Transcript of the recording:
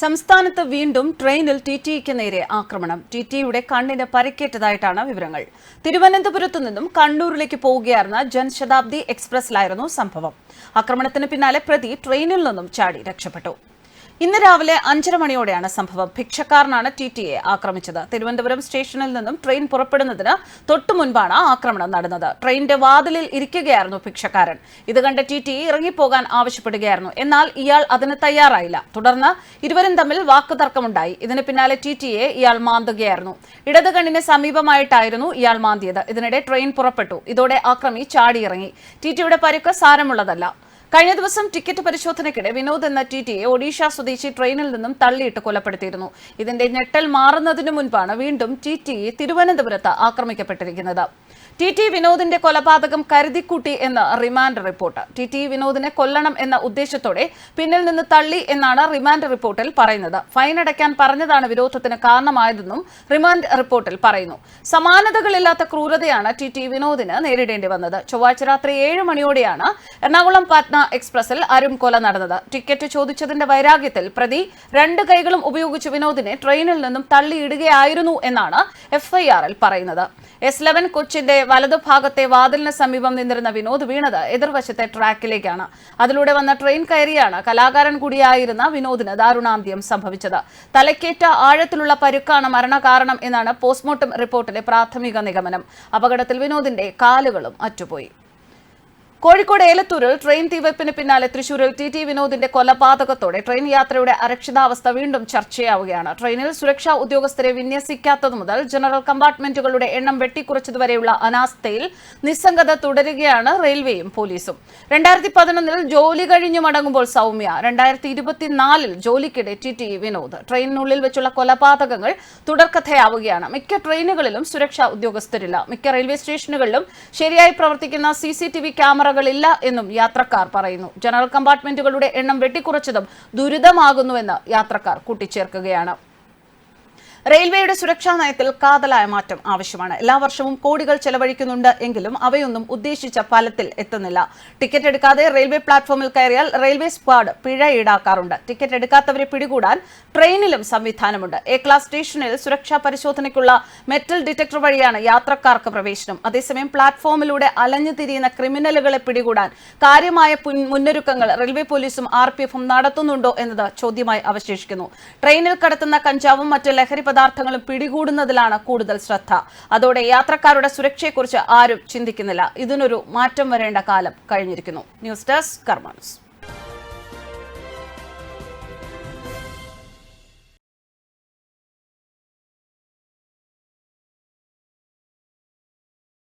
സംസ്ഥാനത്ത് വീണ്ടും ട്രെയിനിൽ ടി ടിക്ക് നേരെ ആക്രമണം. ടി ടിയുടെ കണ്ണിന് പരിക്കേറ്റതായിട്ടാണ് വിവരങ്ങൾ. തിരുവനന്തപുരത്തു നിന്നും കണ്ണൂരിലേക്ക് പോവുകയായിരുന്ന ജൻശതാബ്ദി എക്സ്പ്രസിലായിരുന്നു സംഭവം. ആക്രമണത്തിന് പിന്നാലെ പ്രതി ട്രെയിനിൽ നിന്നും ചാടി രക്ഷപ്പെട്ടു. ഇന്ന് രാവിലെ അഞ്ചര മണിയോടെയാണ് സംഭവം. ഭിക്ഷക്കാരനാണ് ടി ടി എ ആക്രമിച്ചത്. തിരുവനന്തപുരം സ്റ്റേഷനിൽ നിന്നും ട്രെയിൻ പുറപ്പെടുന്നതിന് തൊട്ടു മുൻപാണ് ആക്രമണം നടന്നത്. ട്രെയിനിന്റെ വാതിലിൽ ഇരിക്കുകയായിരുന്നു ഭിക്ഷക്കാരൻ. ഇത് കണ്ട് ടി ടി ഇറങ്ങിപ്പോകാൻ ആവശ്യപ്പെടുകയായിരുന്നു. എന്നാൽ ഇയാൾ അതിന് തയ്യാറായില്ല. തുടർന്ന് ഇരുവരും തമ്മിൽ വാക്കുതർക്കമുണ്ടായി. ഇതിന് പിന്നാലെ ടി ടി എ ഇയാൾ മാന്തുകയായിരുന്നു. ഇടത് കണ്ണിന് സമീപമായിട്ടായിരുന്നു ഇയാൾ മാന്തിയത്. ഇതിനിടെ ട്രെയിൻ പുറപ്പെട്ടു. ഇതോടെ ആക്രമി ചാടിയിറങ്ങി. ടി ടിയുടെ പരുക്ക് സാരമുള്ളതല്ല. കഴിഞ്ഞ ദിവസം ടിക്കറ്റ് പരിശോധനയ്ക്കിടെ വിനോദ് എന്ന ടി ടിയെ ഒഡീഷ സ്വദേശി ട്രെയിനിൽ നിന്നും തള്ളിയിട്ട് കൊലപ്പെടുത്തിയിരുന്നു. ഇതിന്റെ ഞെട്ടൽ മാറുന്നതിനു മുൻപാണ് വീണ്ടും ടി ടി തിരുവനന്തപുരത്ത് ആക്രമിക്കപ്പെട്ടിരിക്കുന്നത്. ടി ടി വിനോദിന്റെ കൊലപാതകം കരുതിക്കൂട്ടി എന്ന റിമാൻഡ് റിപ്പോർട്ട്. ടി ടി വിനോദിനെ കൊല്ലണം എന്ന ഉദ്ദേശത്തോടെ പിന്നിൽ നിന്ന് തള്ളി എന്നാണ് റിമാൻഡ് റിപ്പോർട്ടിൽ പറയുന്നത്. ഫൈൻ അടയ്ക്കാൻ പറഞ്ഞതാണ് വിരോധത്തിന് കാരണമായതെന്നും റിമാൻഡ് റിപ്പോർട്ടിൽ പറയുന്നു. സമാനതകളില്ലാത്ത ക്രൂരതയാണ് ടി ടി വിനോദിന് നേരിടേണ്ടി വന്നത്. ചൊവ്വാഴ്ച രാത്രി ഏഴ് മണിയോടെയാണ് എറണാകുളം പാറ്റ്ന എക്സ്പ്രസിൽ അരുൺ കൊല നടന്നത്. ടിക്കറ്റ് ചോദിച്ചതിന്റെ വൈരാഗ്യത്തിൽ പ്രതി രണ്ട് കൈകളും ഉപയോഗിച്ച് വിനോദിനെ ട്രെയിനിൽ നിന്നും തള്ളിയിടുകയായിരുന്നു എന്നാണ് എഫ്ഐആറിൽ പറയുന്നത്. എസ് ലെവൻ കൊച്ചിന്റെ വലതുഭാഗത്തെ വാതിലിന് സമീപം നിന്നിരുന്ന വിനോദ് വീണത് എതിർവശത്തെ ട്രാക്കിലേക്കാണ്. അതിലൂടെ വന്ന ട്രെയിൻ കയറിയാണ് കലാകാരൻ കൂടിയായിരുന്ന വിനോദിന് ദാരുണാന്ത്യം സംഭവിച്ചത്. തലക്കേറ്റ ആഴത്തിലുള്ള പരുക്കാണ് മരണകാരണം എന്നാണ് പോസ്റ്റ്മോർട്ടം റിപ്പോർട്ടിലെ പ്രാഥമിക നിഗമനം. അപകടത്തിൽ വിനോദിന്റെ കാലുകളും അറ്റുപോയി. കോഴിക്കോട് ഏലത്തൂരിൽ ട്രെയിൻ തീവെപ്പിന് പിന്നാലെ തൃശൂരിൽ ടി ടി വിനോദിന്റെ കൊലപാതകത്തോടെ ട്രെയിൻ യാത്രയുടെ അരക്ഷിതാവസ്ഥ വീണ്ടും ചർച്ചയാവുകയാണ്. ട്രെയിനിൽ സുരക്ഷാ ഉദ്യോഗസ്ഥരെ വിന്യസിക്കാത്തതു മുതൽ ജനറൽ കമ്പാർട്ട്മെന്റുകളുടെ എണ്ണം വെട്ടിക്കുറച്ചതുവരെയുള്ള അനാസ്ഥയിൽ നിസ്സംഗത തുടരുകയാണ് റെയിൽവേയും പോലീസും. രണ്ടായിരത്തി പതിനൊന്നിൽ ജോലി കഴിഞ്ഞു മടങ്ങുമ്പോൾ സൗമ്യ രണ്ടായിരത്തി ഇരുപത്തിനാലിൽ ജോലിക്കിടെ ടി ടി വിനോദ്. ട്രെയിനിനുള്ളിൽ വെച്ചുള്ള കൊലപാതകങ്ങൾ തുടർക്കഥയാവുകയാണ്. മിക്ക ട്രെയിനുകളിലും സുരക്ഷാ ഉദ്യോഗസ്ഥരില്ല. മിക്ക റെയിൽവേ സ്റ്റേഷനുകളിലും ശരിയായി പ്രവർത്തിക്കുന്ന സി ക്യാമറ ക്യാമറകളില്ല എന്നും യാത്രക്കാർ പറയുന്നു. ജനറൽ കമ്പാർട്ട്മെന്റുകളുടെ എണ്ണം വെട്ടിക്കുറച്ചതും ദുരിതമാകുന്നുവെന്ന് യാത്രക്കാർ കൂട്ടിച്ചേർക്കുകയാണ്. റെയിൽവേയുടെ സുരക്ഷാ നയത്തിൽ കാതലായ മാറ്റം ആവശ്യമാണ്. എല്ലാ വർഷവും കോടികൾ ചെലവഴിക്കുന്നുണ്ട് എങ്കിലും അവയൊന്നും ഉദ്ദേശിച്ച ഫലത്തിൽ എത്തുന്നില്ല. ടിക്കറ്റ് എടുക്കാതെ റെയിൽവേ പ്ലാറ്റ്ഫോമിൽ കയറിയാൽ റെയിൽവേ സ്ക്വാഡ് പിഴ ഈടാക്കാറുണ്ട്. ടിക്കറ്റ് എടുക്കാത്തവരെ പിടികൂടാൻ ട്രെയിനിലും സംവിധാനമുണ്ട്. എ ക്ലാസ് സ്റ്റേഷനിൽ സുരക്ഷാ പരിശോധനയ്ക്കുള്ള മെറ്റൽ ഡിറ്റക്ടർ വഴിയാണ് യാത്രക്കാർക്ക് പ്രവേശനം. അതേസമയം പ്ലാറ്റ്ഫോമിലൂടെ അലഞ്ഞു തിരിയുന്ന ക്രിമിനലുകളെ പിടികൂടാൻ കാര്യമായ മുന്നൊരുക്കങ്ങൾ റെയിൽവേ പോലീസും ആർ നടത്തുന്നുണ്ടോ എന്നത് ചോദ്യമായി അവശേഷിക്കുന്നു. ട്രെയിനിൽ കടത്തുന്ന കഞ്ചാവും മറ്റ് ലഹരി പദാർത്ഥങ്ങളും പിടികൂടുന്നതിലാണ് കൂടുതൽ ശ്രദ്ധ. അതോടെ യാത്രക്കാരുടെ സുരക്ഷയെക്കുറിച്ച് ആരും ചിന്തിക്കുന്നില്ല. ഇതിനൊരു മാറ്റം വരേണ്ട കാലം കഴിഞ്ഞിരിക്കുന്നു. News desk കർമാൻസ്